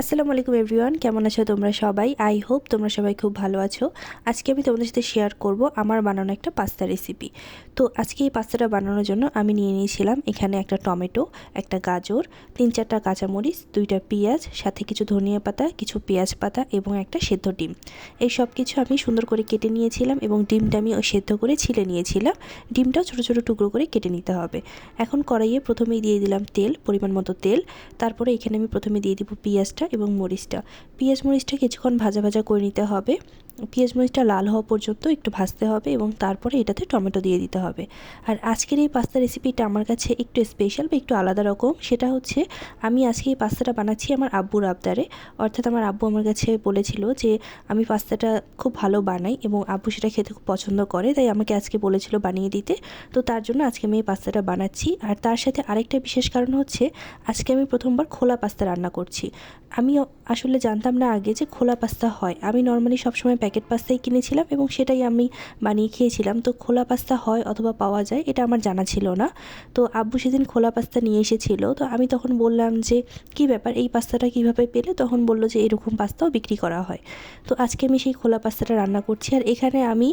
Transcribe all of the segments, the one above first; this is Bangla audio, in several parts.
আসসালামু আলাইকুম এভরিওয়ান, কেমন আছো তোমরা সবাই? আই হোপ তোমরা সবাই খুব ভালো আছো। আজকে আমি তোমাদের সাথে শেয়ার করব আমার বানানো একটা পাস্তা রেসিপি তো আজকে এই পাস্তাটা বানানোর জন্য আমি নিয়ে নিয়েছিলাম এখানে একটা টমেটো, একটা গাজর, তিন চারটা কাঁচামরিচ, দুইটা পেঁয়াজ, সাথে কিছু ধনিয়া পাতা, কিছু পেঁয়াজ পাতা এবং একটা সেদ্ধ ডিম। এই সব কিছু আমি সুন্দর করে কেটে নিয়েছিলাম এবং ডিমটা আমি সেদ্ধ করে ছিলে নিয়েছিলাম। ডিমটাও ছোটো ছোটো টুকরো করে কেটে নিতে হবে। এখন কড়াইয়ে প্রথমেই দিয়ে দিলাম তেল, পরিমাণ মতো তেল। তারপরে এখানে আমি প্রথমে দিয়ে দিব পেঁয়াজটা এবং মরিচটা। পেঁয়াজ মরিচটা কিছুক্ষণ ভাজা ভাজা করে নিতে হবে। পেঁয়াজ মরিচটা লাল হওয়া পর্যন্ত একটু ভাজতে হবে এবং তারপরে এটাতে টমেটো দিয়ে দিতে হবে। আর আজকের এই পাস্তা রেসিপিটা আমার কাছে একটু স্পেশাল বা একটু আলাদা রকম, সেটা হচ্ছে আমি আজকে এই পাস্তাটা বানাচ্ছি আমার আব্বুর আবদারে। অর্থাৎ আমার আব্বু আমার কাছে বলেছিল যে, আমি পাস্তাটা খুব ভালো বানাই এবং আব্বু সেটা খেতে খুব পছন্দ করে, তাই আমাকে আজকে বলেছিল বানিয়ে দিতে। তো তার জন্য আজকে আমি এই পাস্তাটা বানাচ্ছি। আর তার সাথে আরেকটা বিশেষ কারণ হচ্ছে, আজকে আমি প্রথমবার খোলা পাস্তা রান্না করছি। আমি আসলে জানতাম না আগে যে খোলা পাস্তা হয়। আমি নর্মালি সবসময় প্যাকেট পাস্তাই কিনেছিলাম এবং সেটাই আমি বানিয়ে খেয়েছিলাম। তো খোলা পাস্তা হয় অথবা পাওয়া যায়, এটা আমার জানা ছিল না। তো আব্বু সেদিন খোলা পাস্তা নিয়ে এসেছিল। তো আমি তখন বললাম যে, কি ব্যাপার? এই পাস্তাটা কীভাবে পেলে? তখন বলল যে, এরকম পাস্তাও বিক্রি করা হয়। তো আজকে আমি সেই খোলা পাস্তাটা রান্না করছি। আর এখানে আমি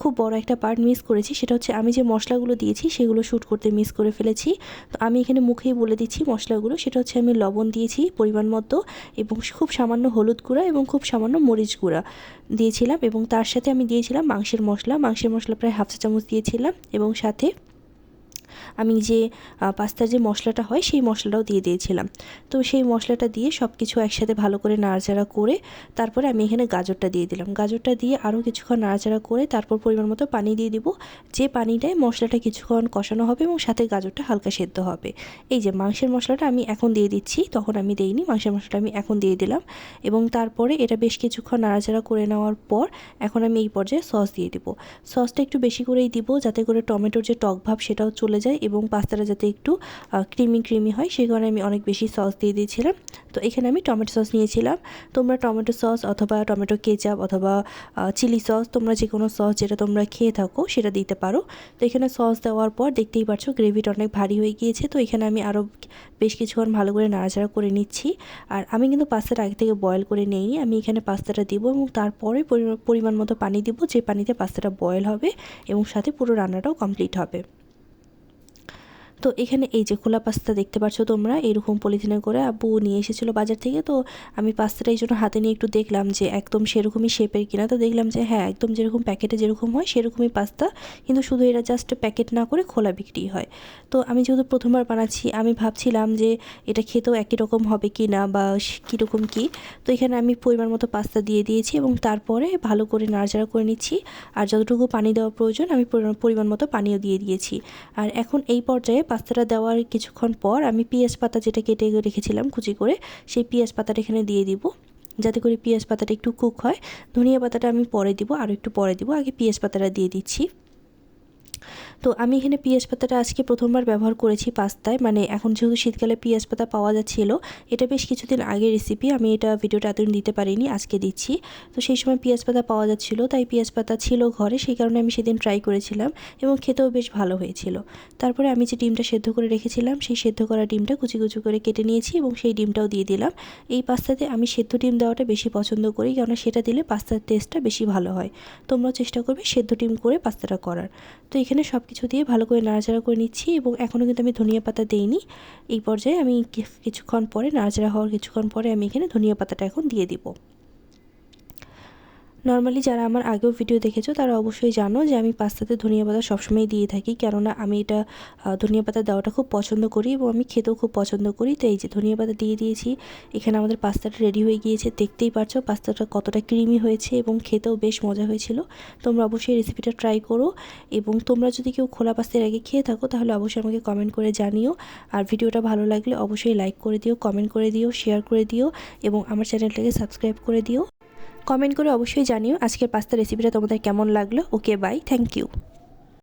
খুব বড় একটা পার্ট মিস করেছি। সেটা হচ্ছে আমি যে মশলাগুলো দিয়েছি, সেগুলো শ্যুট করতে মিস করে ফেলেছি। তো আমি এখানে মুখেই বলে দিচ্ছি মশলাগুলো। সেটা হচ্ছে আমি লবণ দিয়েছি পরিমাণ মতো এবং খুব সামান্য হলুদ গুঁড়া এবং খুব সামান্য মরিচ গুঁড়া। দিয়েছিলাম এবং তার সাথে আমি দিয়েছিলাম মাংসের মশলা। মাংসের মশলা প্রায় হাফ চা চামচ দিয়েছিলাম এবং সাথে আমি যে পাস্তার যে মশলাটা হয় সেই মশলাটাও দিয়ে দিয়েছিলাম। তো সেই মশলাটা দিয়ে সব কিছু একসাথে ভালো করে নাড়াচাড়া করে তারপরে আমি এখানে গাজরটা দিয়ে দিলাম। গাজরটা দিয়ে আরও কিছুক্ষণ নাড়াচাড়া করে তারপর পরিমাণ মতো পানি দিয়ে দিব। যে পানিটায় মশলাটা কিছুক্ষণ কষানো হবে এবং সাথে গাজরটা হালকা সেদ্ধ হবে। এই যে মাংসের মশলাটা আমি এখন দিয়ে দিচ্ছি, তখন আমি দেইনি, মাংসের মশলাটা আমি এখন দিয়ে দিলাম এবং তারপরে এটা বেশ কিছুক্ষণ নাড়াচাড়া করে নেওয়ার পর এখন আমি এই পর্যায়ে সস দিয়ে দিব। সসটা একটু বেশি করেই দিব যাতে করে টমেটোর যে টক ভাব সেটাও চলে যায় এবং পাস্তাটা যাতে একটু ক্রিমি ক্রিমি হয়, সেই কারণে আমি অনেক বেশি সস দিয়ে দিয়েছিলাম। তো এখানে আমি টমেটো সস নিয়েছিলাম। তোমরা টমেটো সস অথবা টমেটো কেচাপ অথবা চিলি সস তোমরা যে কোনো সস যেটা তোমরা খেয়ে থাকো, সেটা দিতে পারো। তো এখানে সস দেওয়ার পর দেখতেই পাচ্ছ গ্রেভিটা অনেক ভারী হয়ে গিয়েছে। তো এখানে আমি আরও বেশ কিছুক্ষণ ভালো করে নাড়াচাড়া করে নিচ্ছি। আর আমি কিন্তু পাস্তাটা আগে থেকে বয়েল করে নেই আমি এখানে পাস্তাটা দিব এবং তারপরে পরিমাণ মতো পানি দিব, যে পানিতে পাস্তাটা বয়েল হবে এবং সাথে পুরো রান্নাটাও কমপ্লিট হবে। তো এখানে এই যে খোলা পাস্তা দেখতে পাচ্ছ তোমরা, এরকম পলিথিনে করে আব্বু নিয়ে এসেছিল বাজার থেকে। তো আমি পাস্তাটা এই জন্য হাতে নিয়ে একটু দেখলাম যে একদম সেরকমই শেপের কিনা। তো দেখলাম যে হ্যাঁ একদম যেরকম প্যাকেটে যেরকম হয় সেরকমই পাস্তা। কিন্তু শুধু এরা জাস্ট প্যাকেট না করে খোলা বিক্রি হয়। তো আমি যেহেতু প্রথমবার বানাচ্ছি, আমি ভাবছিলাম যে এটা খেতেও একই রকম হবে কি না বা কীরকম কী তো এখানে আমি পরিমাণ মতো পাস্তা দিয়ে দিয়েছি এবং তারপরে ভালো করে নাড়াচাড়া করে নিচ্ছি। আর যতটুকু পানি দেওয়া প্রয়োজন, আমি পরিমাণ মতো পানিও দিয়ে দিয়েছি। আর এখন এই পর্যায়ে পাস্তাটা দেওয়ার কিছুক্ষণ পর আমি পেঁয়াজ পাতা যেটা কেটে রেখেছিলাম কুচি করে, সেই পেঁয়াজ পাতাটা এখানে দিয়ে দিব। যাতে করে পেঁয়াজ পাতাটা একটু কুক হয়। ধনিয়া পাতাটা আমি পরে দিব, আর একটু পরে দিব। আগে পেঁয়াজ পাতাটা দিয়ে দিচ্ছি। তো আমি এখানে পেঁয়াজ পাতাটা আজকে প্রথমবার ব্যবহার করেছি পাস্তায়। মানে এখন যেহেতু শীতকালে পেঁয়াজ পাতা পাওয়া যাচ্ছিল, এটা বেশ কিছুদিন আগের রেসিপি আমি এটা ভিডিওটা এতদিন দিতে পারিনি, আজকে দিচ্ছি। তো সেই সময় পেঁয়াজ পাতা পাওয়া যাচ্ছিল, তাই পেঁয়াজ পাতা ছিল ঘরে, সেই কারণে আমি সেদিন ট্রাই করেছিলাম এবং খেতেও বেশ ভালো হয়েছিল। তারপরে আমি যে ডিমটা সেদ্ধ করে রেখেছিলাম, সেই সেদ্ধ করা ডিমটা কুচি কুচি করে কেটে নিয়েছি এবং সেই ডিমটাও দিয়ে দিলাম। এই পাস্তাতে আমি সেদ্ধ ডিম দেওয়াটা বেশি পছন্দ করি, কেননা সেটা দিলে পাস্তার টেস্টটা বেশি ভালো হয়। তোমরাও চেষ্টা করবে সেদ্ধ ডিম করে পাস্তাটা করার। তো এখানে সব কিছু দিয়ে ভালো করে নাড়াচাড়া করে নিচ্ছি এবং এখনও কিন্তু আমি ধনিয়া পাতা দিইনি। এই পর্যায়ে আমি কিছুক্ষণ পরে, নাড়াচাড়া হওয়ার কিছুক্ষণ পরে আমি এখানে ধনিয়া পাতাটা এখন দিয়ে দিব। নর্মালি যারা আমার আগেও ভিডিও দেখেছ, তারা অবশ্যই জানো যে আমি পাস্তাতে ধনিয়া পাতা সবসময় দিয়ে থাকি। কেননা আমি এটা ধনিয়া পাতা দেওয়াটা খুব পছন্দ করি এবং আমি খেতেও খুব পছন্দ করি। তো এই যে ধনিয়া পাতা দিয়ে দিয়েছি, এখানে আমাদের পাস্তাটা রেডি হয়ে গিয়েছে। দেখতেই পারছ পাস্তাটা কতটা ক্রিমি হয়েছে এবং খেতেও বেশ মজা হয়েছিল। তোমরা অবশ্যই রেসিপিটা ট্রাই করো এবং তোমরা যদি কেউ খোলা পাস্তার আগে খেয়ে থাকো, তাহলে অবশ্যই আমাকে কমেন্ট করে জানিও। আর ভিডিওটা ভালো লাগলে অবশ্যই লাইক করে দিও কমেন্ট করে দিও শেয়ার করে দিও এবং আমার চ্যানেলটাকে সাবস্ক্রাইব করে দিও। কমেন্ট করে অবশ্যই জানিও। আজকের পাস্তা রেসিপিটা তোমাদের কেমন লাগল? Okay bye thank you